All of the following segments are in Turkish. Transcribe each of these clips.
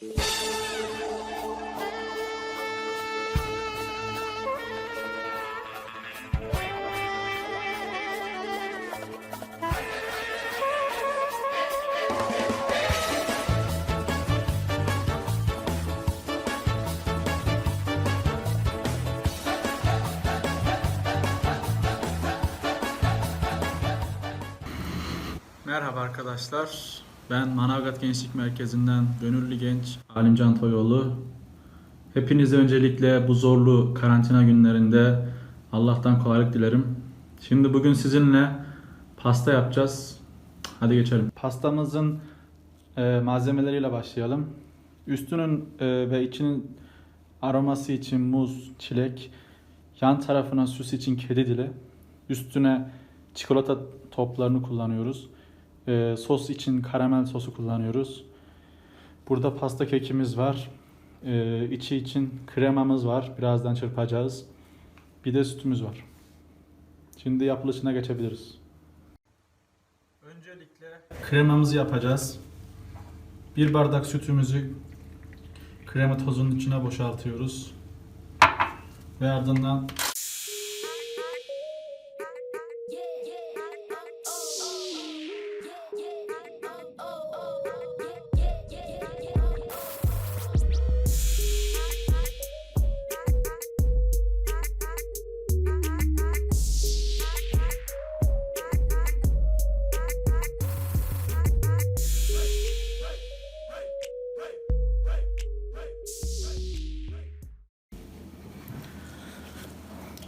Merhaba arkadaşlar. Ben Manavgat Gençlik Merkezi'nden gönüllü genç Alimcan Toyoğlu. Hepinize öncelikle bu zorlu karantina günlerinde Allah'tan kolaylık dilerim. Şimdi bugün sizinle pasta yapacağız. Hadi geçelim. Pastamızın e, malzemeleriyle başlayalım. Üstünün e, ve içinin aroması için muz, çilek, yan tarafına süs için kedi dili, üstüne çikolata toplarını kullanıyoruz. Ee, sos için karamel sosu kullanıyoruz. Burada pasta kekimiz var. Ee, içi için kremamız var. Birazdan çırpacağız. Bir de sütümüz var. Şimdi yapılışına geçebiliriz. Öncelikle kremamızı yapacağız. Bir bardak sütümüzü krema tozunun içine boşaltıyoruz. Ve ardından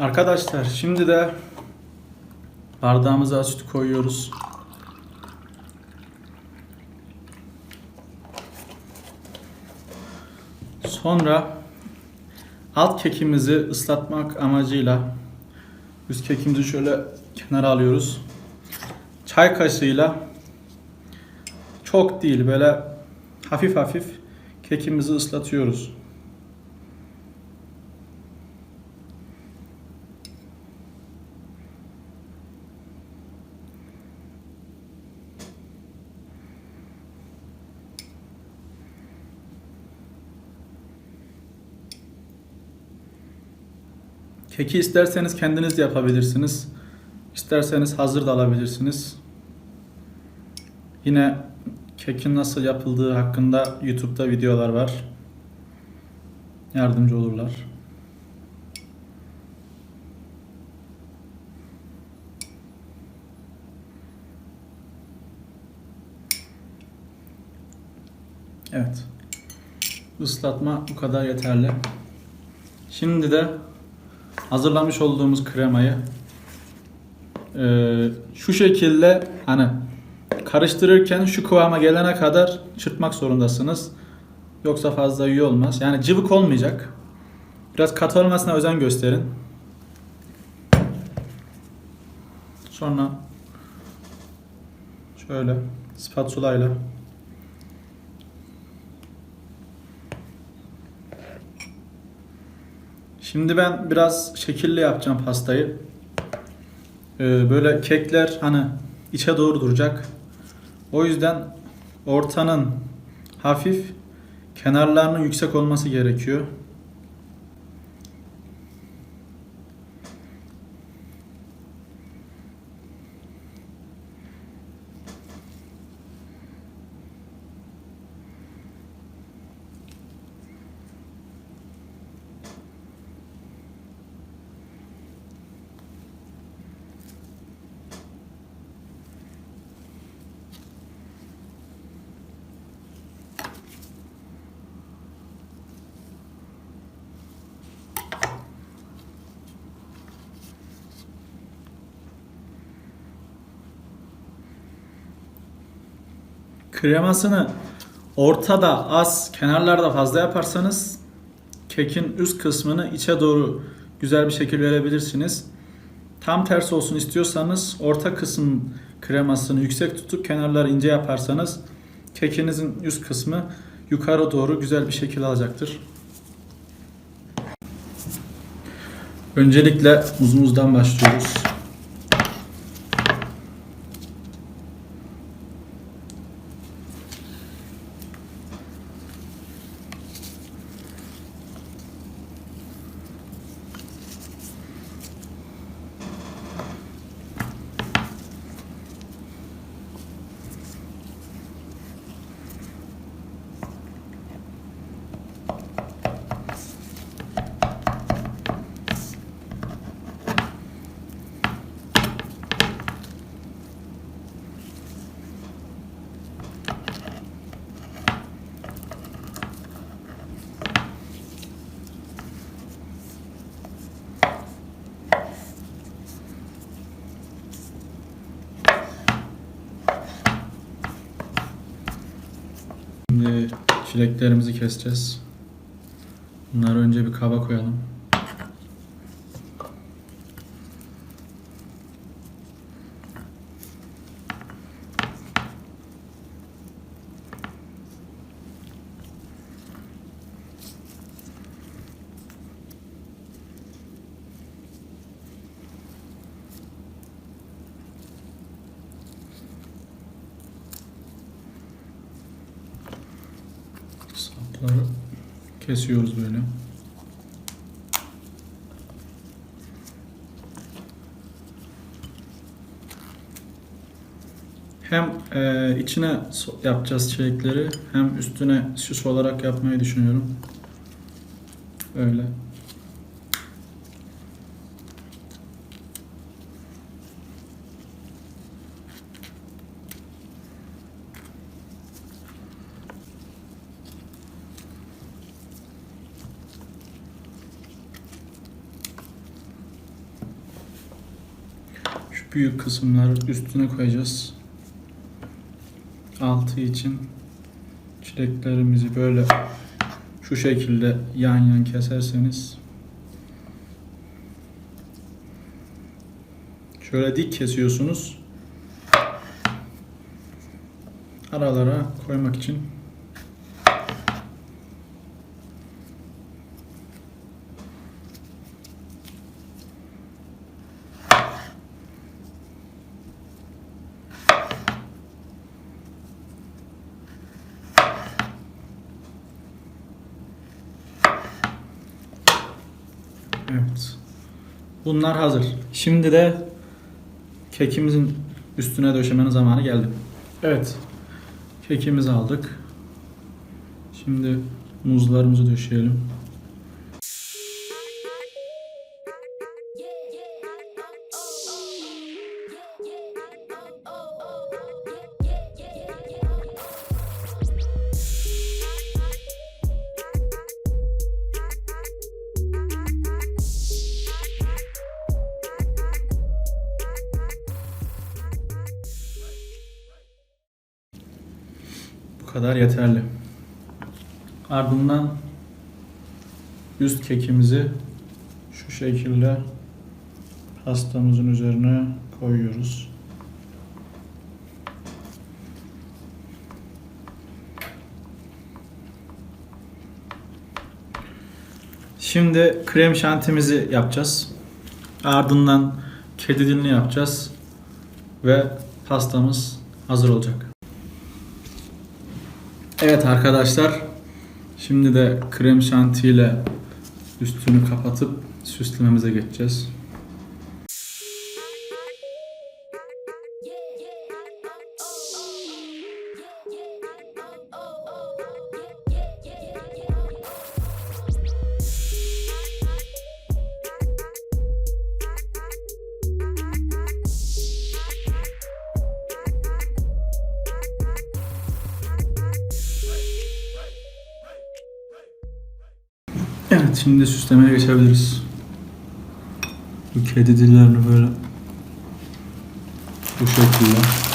Arkadaşlar şimdi de bardağımıza süt koyuyoruz. Sonra alt kekimizi ıslatmak amacıyla üst kekimizi şöyle kenara alıyoruz. Çay kaşığıyla çok değil böyle hafif hafif kekimizi ıslatıyoruz. Keki isterseniz kendiniz de yapabilirsiniz. İsterseniz hazır da alabilirsiniz. Yine kekin nasıl yapıldığı hakkında YouTube'da videolar var. Yardımcı olurlar. Evet. Islatma bu kadar yeterli. Şimdi de hazırlamış olduğumuz kremayı e, şu şekilde hani karıştırırken şu kıvama gelene kadar çırpmak zorundasınız. Yoksa fazla iyi olmaz. Yani cıvık olmayacak. Biraz katı olmasına özen gösterin. Sonra şöyle spatula Şimdi ben biraz şekilli yapacağım pastayı. Ee, böyle kekler hani içe doğru duracak. O yüzden ortanın hafif, kenarlarının yüksek olması gerekiyor. Kremasını ortada az, kenarlarda fazla yaparsanız kekin üst kısmını içe doğru güzel bir şekil verebilirsiniz. Tam tersi olsun istiyorsanız orta kısım kremasını yüksek tutup kenarları ince yaparsanız kekinizin üst kısmı yukarı doğru güzel bir şekil alacaktır. Öncelikle muzumuzdan başlıyoruz. Çileklerimizi keseceğiz. Bunları önce bir kaba koyalım. Kesiyoruz böyle. Hem e, içine yapacağız çilekleri hem üstüne süs olarak yapmayı düşünüyorum. Öyle. Büyük kısımları üstüne koyacağız. Altı için çileklerimizi böyle şu şekilde yan yan keserseniz şöyle dik kesiyorsunuz. Aralara koymak için Evet. Bunlar hazır. Şimdi de kekimizin üstüne döşemenin zamanı geldi. Evet. Kekimizi aldık. Şimdi muzlarımızı döşeyelim. Kadar yeterli. Ardından üst kekimizi şu şekilde pastamızın üzerine koyuyoruz. Şimdi krem şantimizi yapacağız. Ardından kedi dilini yapacağız. Ve pastamız hazır olacak. Evet arkadaşlar. Şimdi de krem şanti ile üstünü kapatıp süslememize geçeceğiz. Evet şimdi süslemeye geçebiliriz. Bu kedi dillerini böyle bu şekilde.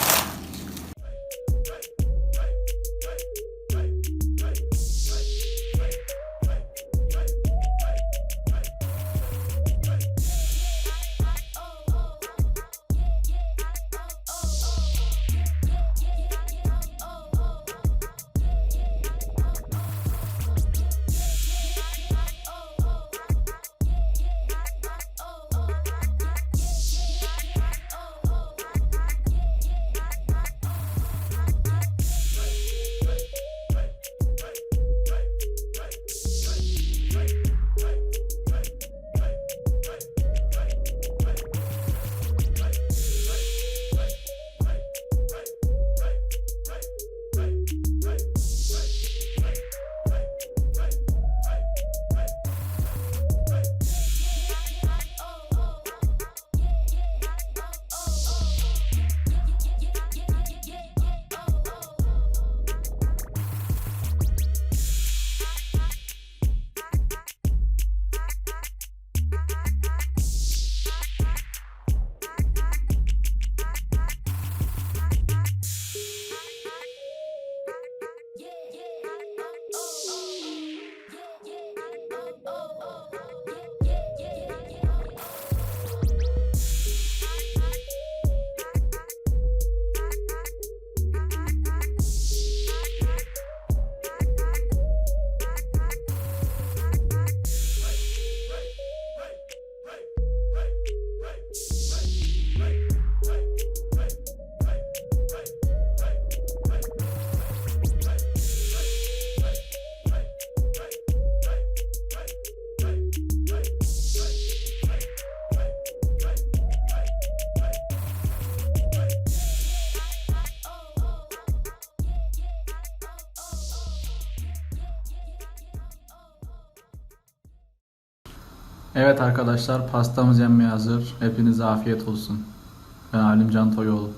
Evet arkadaşlar pastamız yenmeye hazır. Hepinize afiyet olsun. Ben Halim Can Toyoğlu.